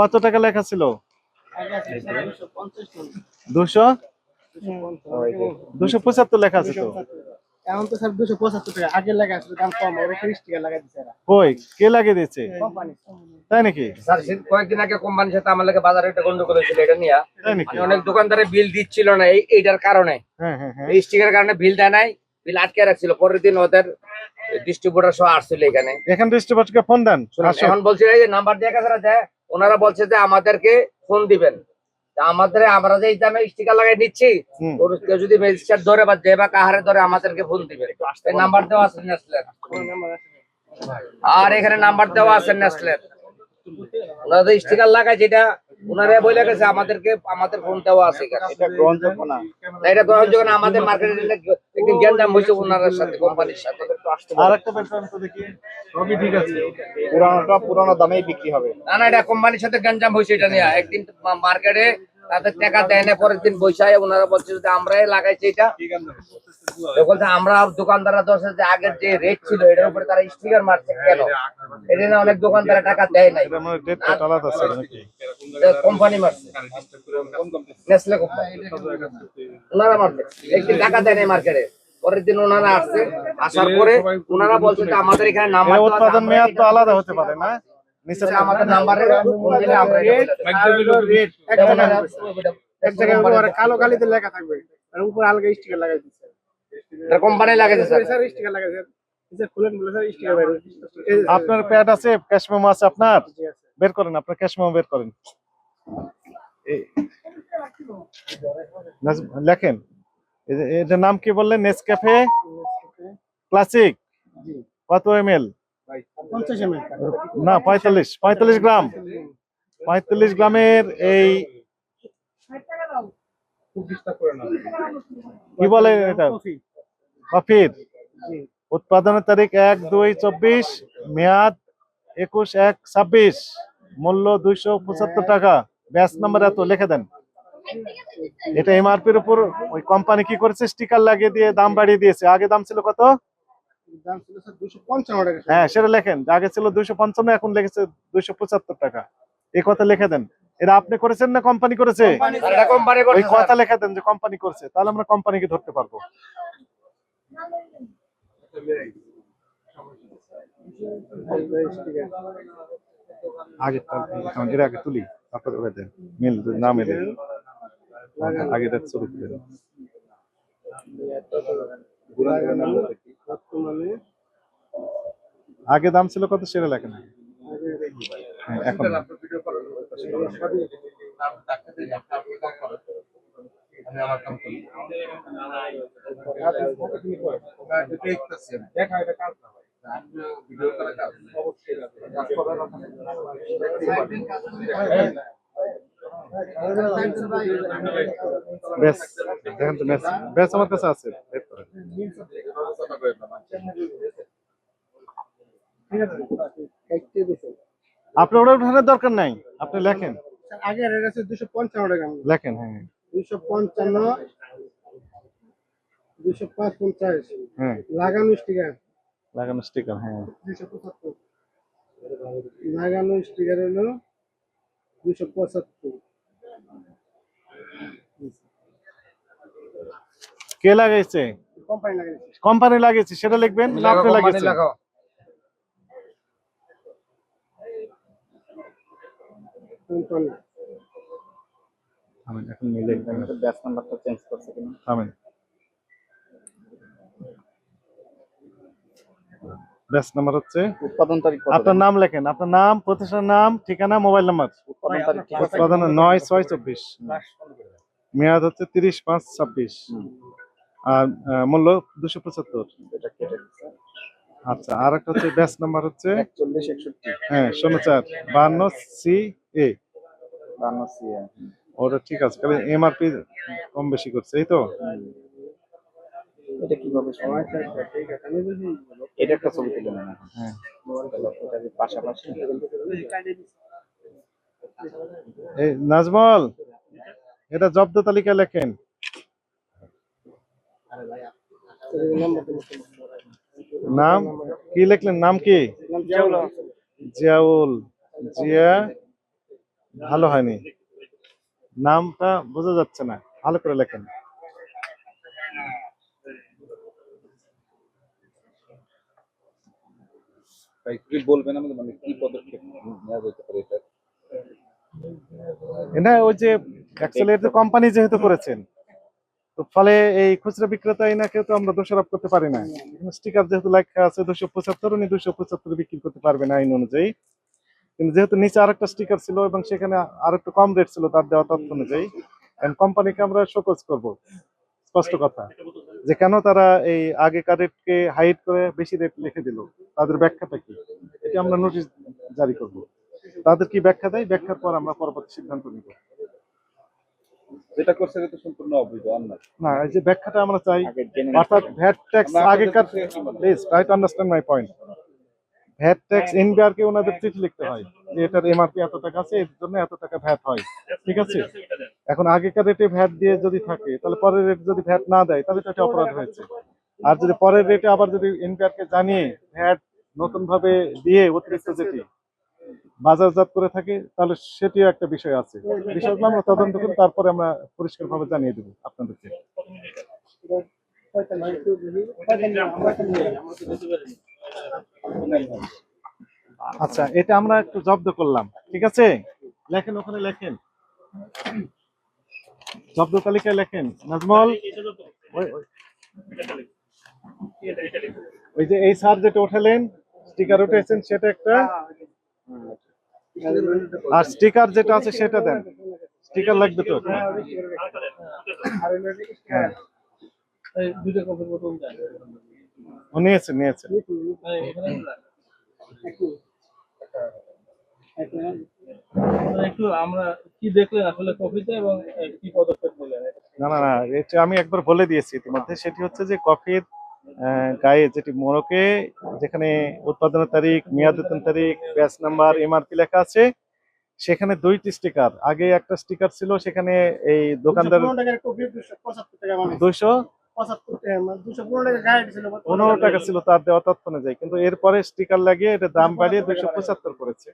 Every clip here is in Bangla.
কত টাকা লেখা ছিল? দুশো? দুশো পঁচাত্তর লেখা আছে তো। এখন তো স্যার দুশো পঁচাত্তর টাকা। আগে লাগা আছে দাম কম ওরা ত্রিশ টাকা লাগাই দিচ্ছে কই? কে লাগিয়ে দিয়েছে? তাই নাকি? স্যার কয়েকদিন আগে কোম্পানির সাথে আমার লাগে বাজারে একটা গন্ডগোল হয়েছিল এটা নিয়ে। তাই নাকি? মানে অনেক দোকানদারে বিল দিচ্ছিল না এই এইটার কারণে। হ্যাঁ হ্যাঁ হ্যাঁ। এই স্টিকের কারণে বিল দেয় নাই বিল আটকে রাখছিল। পরের দিন ওদের ডিস্ট্রিবিউটার সহ আসছিল এখানে। এখান ডিস্ট্রিবিউটরকে ফোন দেন। শুনুন, আসো। এখন বলছে এই যে নাম্বার দিয়ে গেছে ওনারা বলছে যে আমাদেরকে ফোন দিবেন। আমাদের আমরা যে দামে স্টিকার লাগাই নিচ্ছি। কেউ যদি রেজিস্টার ধরে বা যে বা কাহারে ধরে আমাদেরকে ফোন দিবে। নাম্বার দেওয়া আছে নেসলের আর এখানে নাম্বার দেওয়া আছে নেসলের ওনারা স্টিকার লাগায় যেটা ওনারা বলে গেছে আমাদেরকে আমাদের ফোন দেওয়া আছে এটা গ্রহণযোগ্য না। এটা গ্রহণযোগ্য না আমাদের মার্কেটে একদিন গ্যাঞ্জাম হয়েছে ওনার সাথে কোম্পানির সাথে। আর একটা তো দেখি সবই ঠিক আছে। পুরানোটা পুরানো দামেই বিক্রি হবে। না না এটা কোম্পানির সাথে গ্যাঞ্জাম হয়েছে এটা নিয়ে। একদিন মার্কেটে তাদের টাকা দেয় না পরের দিন বৈশাখ ওনারা বলছে যে আমরাই লাগাইছি এটা। বলছে আমরা দোকানদাররা ধরছে যে আগের যে রেট ছিল এটার উপরে তারা স্টিকার মারছে কেন? এটা না অনেক দোকানদারা টাকা দেয় নাই। কোম্পানি মারছে। নেসলে কোম্পানি ওনারা মারছে। একদিন টাকা দেয় নাই মার্কেটে পরের দিন ওনারা আসছে আসার পরে ওনারা বলছে যে আমাদের এখানে নাম্বার উৎপাদন মেয়াদ তো আলাদা হতে পারে না? নিচে আমাদের নাম্বারে ফোন দিলে আমরা। রেট এক জায়গায় এক কালো কালিতে লেখা থাকবে। আর উপরে আলগা স্টিকার লাগাই দিচ্ছে। এটা কোম্পানি লাগাইছে স্যার। স্যার স্টিকার লাগাই স্যার স্যার খুলেন বলে স্যার স্টিকার বাইরে। এই আপনার প্যাড আছে? ক্যাশ মেমো আছে আপনার? বের করেন আপনার ক্যাশ মেমো বের করেন। লেখেন। এটার নাম কি বললেন? নেসক্যাফে ক্লাসিক কত এম না পঁয়তাল্লিশ পঁয়তাল্লিশ গ্রাম। পঁয়তাল্লিশ গ্রামের এই কি বলে এটা? কফির। উৎপাদনের তারিখ এক দুই চব্বিশ মেয়াদ একুশ এক ছাব্বিশ। মূল্য দুইশো পঁচাত্তর টাকা। ব্যাস নাম্বার এত লিখে দেন। এটা এমআরপির উপর ওই কোম্পানি কি করেছে? স্টিকার লাগিয়ে দিয়ে দাম বাড়িয়ে দিয়েছে। আগে দাম ছিল কত? হ্যাঁ সেটা লেখেন। আগে ছিল দুইশো পঞ্চান্ন এখন লিখেছে দুইশো পঁচাত্তর টাকা। এই কথা লিখে দেন। এটা আপনি করেছেন না কোম্পানি করেছে? আর এটা কোম্পানি ওই কথা লিখে দেন যে কোম্পানি করছে। তাহলে আমরা কোম্পানিকে ধরতে পারব। আগে তুলি আপনার ওটা দেন। মিল না মেলে আগে এটা শুরু করে দেন। বর্তমানে আগে দাম ছিল কত সেটা লেখেন হ্যাঁ, এখন না। ব্যাস দেখেন তো ব্যাস ব্যাস আমার কাছে আছে। আপনার ওটা উঠানোর দরকার নাই। আপনি লেখেন। স্যার আগে রেট আছে দুশো পঞ্চান্ন টাকা লেখেন হ্যাঁ। দুশো পঞ্চান্ন দুশো পাঁচ পঞ্চাশ হ্যাঁ। লাগানো স্টিকার লাগানো স্টিকার হ্যাঁ। দুশো পঁচাত্তর। লাগানো স্টিকার হলো দুশো পঁচাত্তর। কে লাগাইছে? কোম্পানি লাগিয়েছি। কোম্পানি লাগিয়েছে সেটা লিখবেন না আপনি লাগিয়েছেন। থামেন, এখন মিলে ব্যাচ নাম্বারটা চেঞ্জ করছে কিনা। থামেন ব্যাস নাম্বার হচ্ছে? উৎপাদন তারিখ আপনার নাম লেখেন আপনার নাম প্রতিষ্ঠানের নাম ঠিকানা মোবাইল নাম্বার উৎপাদন তারিখ উৎপাদন নয় ছয় চব্বিশ। মেয়াদ হচ্ছে তিরিশ পাঁচ ছাব্বিশ। আর আহ, মূল্য দুশো পঁচাত্তর। আচ্ছা আর একটা হচ্ছে ব্যাস নাম্বার হচ্ছে? হ্যাঁ শূন্য চার। বান্ন সি এ। বান্ন ওটা ঠিক আছে খালি এমআরপি কম বেশি করছে এই তো? এটা কীভাবে এটা একটা ছবি তুলে নেন হ্যাঁ। পাশাপাশি। নাজমল এটা জব্দ তালিকা লেখেন। নাম? কি লিখলেন? নাম কি? জিয়াউল জিয়া? ভালো হয়নি। নামটা বোঝা যাচ্ছে না। ভালো করে লেখেন। কি বলবেন আমাদের মানে কি পদক্ষেপ নেওয়া যেতে পারে এটা? এটা ওই যে কোম্পানি যেহেতু করেছেন। তো ফলে এই খুচরা বিক্রেতা এনাকে তো আমরা দোষারোপ করতে পারি না। স্টিকার যেহেতু লেখা আছে দুশো পঁচাত্তর, উনি দুশো পঁচাত্তর বিক্রি করতে পারবেন আইন অনুযায়ী। কিন্তু যেহেতু নিচে আরেকটা স্টিকার ছিল এবং সেখানে আর একটু কম রেট ছিল তার দেওয়া তথ্য অনুযায়ী কোম্পানিকে আমরা শোকজ করব। স্পষ্ট কথা, যে কেন তারা এই আগেকার রেটকে হাইট করে বেশি রেট লিখে দিল? তাদের ব্যাখ্যাটা কি? এটা আমরা নোটিশ জারি করব। তাদের কি ব্যাখ্যা দেয়? ব্যাখ্যার পর আমরা পরবর্তী সিদ্ধান্ত নিব। যেটা করছে এটা তো সম্পূর্ণ অবৈধ অন্যায়। না এই যে ব্যাখ্যাটা আমরা চাই অর্থাৎ ভ্যাট ট্যাক্স আগেকার please try to understand my point VAT tax ইনবিআরকে ওনাদের চিঠি লিখতে হয় যে এটার এমআরপি এত টাকা আছে এর জন্য এত টাকা ভ্যাট হয়। ঠিক আছে? এখন আগেকার রেটে ভ্যাট দিয়ে যদি থাকে তাহলে পরের রেট যদি ভ্যাট না দেয় তাহলে তো এটা অপরাধ হয়েছে। আর যদি পরের রেটে আবার যদি ইনবিআরকে জানিয়ে ভ্যাট নতুন ভাবে দিয়ে অতিরিক্ত যেটি বাজারজাত করে থাকে তাহলে সেটিও একটা বিষয় আছে। বিষয়গুলো আমরা তদন্ত করি তারপরে আমরা পরিষ্কারভাবে জানিয়ে দেবো আপনাদেরকে। আচ্ছা এটা আমরা একটু জব্দ করলাম। ঠিক আছে? লেখেন ওখানে লেখেন। জব্দ তালিকায় লেখেন। নাজমল? ওই- যে এই স্যার যেটা উঠালেন স্টিকার উঠেছেন সেটা একটা? আর স্টিকার যেটা আছে সেটা দেন। স্টিকার লাগবে তো হ্যাঁ। এই এখানে একটু আমরা কি আসলে কপিতে এবং কি পদক্ষেপ না না আমি একবার বলে দিয়েছি ইতিমধ্যে। সেটি হচ্ছে যে কফির গায়ে যেটি মোড়কে যেখানে উৎপাদনের তারিখ মেয়াদোত্তন তারিখ ব্যাচ নাম্বার এমআরপি লেখা আছে সেখানে দুইটি স্টিকার। আগে একটা স্টিকার ছিল সেখানে এই দোকানদার দুইশো টাকা পনেরো টাকা ছিল পনেরো টাকা ছিল তার দেওয়া তথ্য অনুযায়ী। কিন্তু এরপরে স্টিকার লাগিয়ে এটা দাম বাড়িয়ে দুইশো পঁচাত্তর করেছে।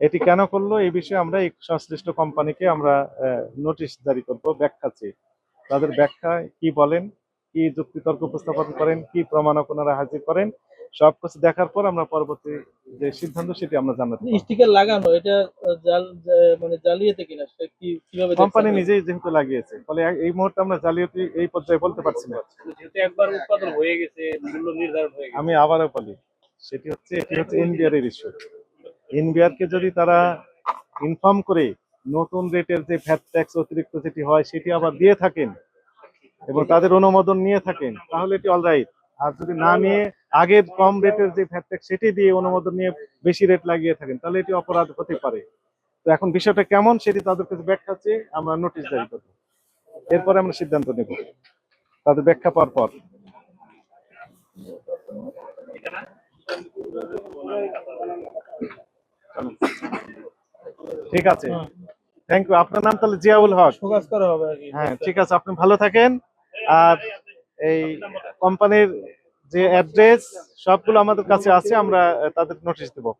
এটি কেন করল? এই বিষয়ে আমরা এই সংশ্লিষ্ট কোম্পানিকে আমরা নোটিশ জারি করব ব্যাখ্যা চেয়ে। তাদের ব্যাখ্যা কি বলেন? কি যুক্তি তর্ক উপস্থাপন করেন কি প্রমাণক ওনারা হাজির করেন সবকিছু দেখার পর আমরা পরবর্তী যে সিদ্ধান্ত সেটি আমরা জানাতে স্টিকার লাগানো এটা জাল মানে জালিয়াতে কিনা সেটা কি কীভাবে কোম্পানি নিজেই যেহেতু লাগিয়েছে ফলে এই মুহূর্তে আমরা জালিয়াতি এই পর্যায়ে বলতে পারছি না। যেহেতু একবার উৎপাদন হয়ে গেছে মূল্য নির্ধারণ হয়ে গেছে। আমি আবারও বলি সেটি হচ্ছে এটি হচ্ছে এনবিআর এর ইস্যু এনবিআর কে যদি তারা ইনফর্ম করে নতুন রেটের যে ভ্যাট ট্যাক্স অতিরিক্ত যেটি হয় সেটি আবার দিয়ে থাকেন এবং তাদের অনুমোদন নিয়ে থাকেন, তাহলে এটি অলরাইট আর যদি না নিয়ে আগের কম রেটের যে ভ্যাট ট্যাক্স সেটি দিয়ে অনুমোদন নিয়ে বেশি রেট লাগিয়ে থাকেন, তাহলে এটি অপরাধ হতে পারে। তো এখন বিষয়টা কেমন সেটি তাদের কাছে ব্যাখ্যা চেয়ে আমরা নোটিশ জারি করব। এরপরে আমরা সিদ্ধান্ত নেব, তাদের ব্যাখ্যা পাওয়ার পর। ঠিক আছে। থ্যাংক ইউ আপনার নাম তাহলে জিয়াউল হক। ফোকাস করা হবে হ্যাঁ ঠিক আছে আপনি ভালো থাকেন। আর এই কোম্পানির যে অ্যাড্রেস সবগুলো আমাদের কাছে আছে আমরা তাদের নোটিশ দেবো।